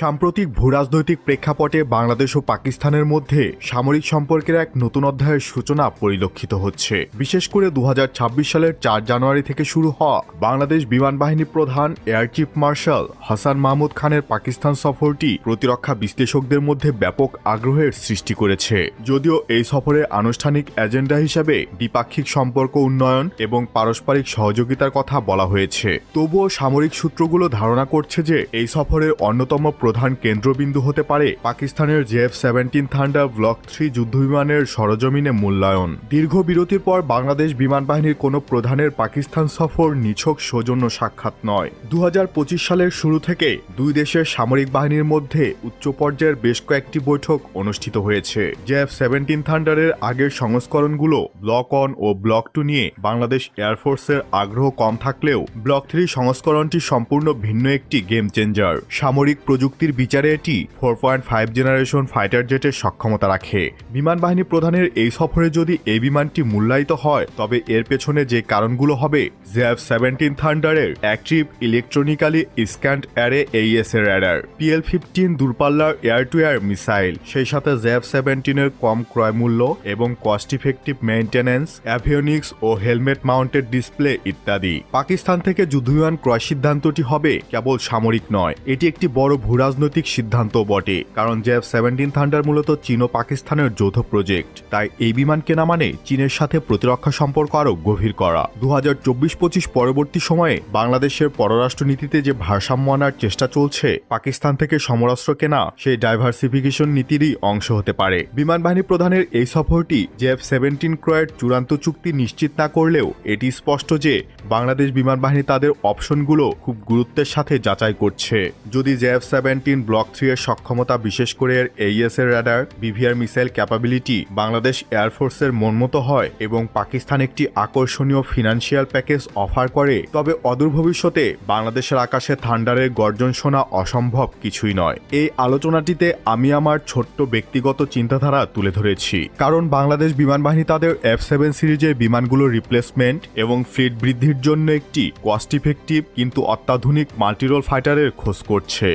সাম্প্রতিক ভূরাজনৈতিক প্রেক্ষাপটে বাংলাদেশ ও পাকিস্তানের মধ্যে সামরিক সম্পর্কের এক নতুন অধ্যায়ের সূচনা পরিলক্ষিত হচ্ছে। বিশেষ করে দু হাজার ছাব্বিশ সালের চার জানুয়ারি থেকে শুরু হওয়া বাংলাদেশ বিমান বাহিনী প্রধান air chief marshal Hasan Mahmud খানের পাকিস্তান সফরটি প্রতিরক্ষা বিশ্লেষকদের মধ্যে ব্যাপক আগ্রহের সৃষ্টি করেছে। যদিও এই সফরের আনুষ্ঠানিক এজেন্ডা হিসেবে দ্বিপাক্ষিক সম্পর্ক উন্নয়ন এবং পারস্পরিক সহযোগিতার কথা বলা হয়েছে। তবুও সামরিক সূত্রগুলো ধারণা করছে যে এই সফরের অন্যতম প্রধান কেন্দ্রবিন্দু হতে পারে পাকিস্তানের JF seventeen thunder block three যুদ্ধবিমানের সরজমিনে মূল্যায়ন। দীর্ঘ বিরতির পর বাংলাদেশ বিমান বাহিনীর কোনো প্রধানের পাকিস্তান সফর নিছক সৌজন্য সাক্ষাৎ নয়। দু সালের শুরু থেকে দুই দেশের সামরিক বাহিনীর মধ্যে উচ্চ পর্যায়ের বেশ কয়েকটি বৈঠক অনুষ্ঠিত হয়েছে। জেএফ সেভেন্টিন থান্ডারের আগের সংস্করণগুলো ব্লক ওয়ান ও ব্লক টু নিয়ে বাংলাদেশ এয়ারফোর্সের আগ্রহ কম থাকলেও ব্লক থ্রি সংস্করণটি সম্পূর্ণ ভিন্ন একটি গেম চেঞ্জার। সামরিক প্রযুক্তির বিচারে এটি four point five generation fighter জেটের সক্ষমতা রাখে। বিমান বাহিনী প্রধানের এই সফরে যদি এই বিমানটি মূল্যায়িত হয়, তবে এর পেছনে যে কারণগুলো হবে JF seventeen থান্ডারের active electronically scanned array AESA এর র্যাডার পিএল ফিফটিন দূরপাল্লার এয়ার টু এয়ার মিসাইল সেই সাথে জেএফ সেভেন্টিনের কম ক্রয় মূল্য এবং কস্ট ইফেক্টিভ মেইনটেন্যান্স অ্যাভিওনিক্স ও হেলমেট মাউন্টেড ডিসপ্লে ইত্যাদি। পাকিস্তান থেকে যুদ্ধবিমান ক্রয় সিদ্ধান্তটি হবে কেবল সামরিক নয়, এটি একটি বড় ভূরাজনৈতিক সিদ্ধান্ত বটে, কারণ জেফ সেভেন্টিন থান্ডার মূলত চীন ও পাকিস্তানের যৌথ প্রজেক্ট তাই এই বিমান কেনা মানে চীনের সাথে প্রতিরক্ষা সম্পর্ক আরও গভীর করা। দু হাজার চব্বিশ পঁচিশ পরবর্তী সময়ে বাংলাদেশের পররাষ্ট্রনীতিতে যে ভারসাম্য আনার চেষ্টা চলছে, পাকিস্তান থেকে সমরাস্ত্র কেনা সেই ডাইভার্সিফিকেশন নীতিরই অংশ হতে পারে। বিমান বাহিনী প্রধানের এই সফরটি জেফ সেভেন্টিন ক্রয়ের চূড়ান্ত চুক্তি নিশ্চিত না করলেও এটি স্পষ্ট যে বাংলাদেশ বিমান বাহিনী তাদের অপশনগুলো খুব গুরুত্বের সাথে যাচাই করছে। যদি জেএফ সেভেন্টিন ব্লক থ্রি এর সক্ষমতা বিশেষ করে এর এইএস এর radar BVR missile capability Bangladesh এয়ারফোর্সের মনমতো হয় এবং পাকিস্তান একটি আকর্ষণীয় ফিনান্সিয়াল প্যাকেজ অফার করে। তবে অদূর ভবিষ্যতে বাংলাদেশের আকাশে থান্ডারের গর্জন শোনা অসম্ভব কিছুই নয়। এই আলোচনাটিতে আমি আমার ছোট্ট ব্যক্তিগত চিন্তাধারা তুলে ধরেছি। কারণ বাংলাদেশ বিমান বাহিনী তাদের এফ সেভেন সিরিজের বিমানগুলোর রিপ্লেসমেন্ট এবং ফ্লিট বৃদ্ধির জন্য একটি কস্ট ইফেক্টিভ কিন্তু অত্যাধুনিক মাল্টিরোল ফাইটারের খোঁজ করছে।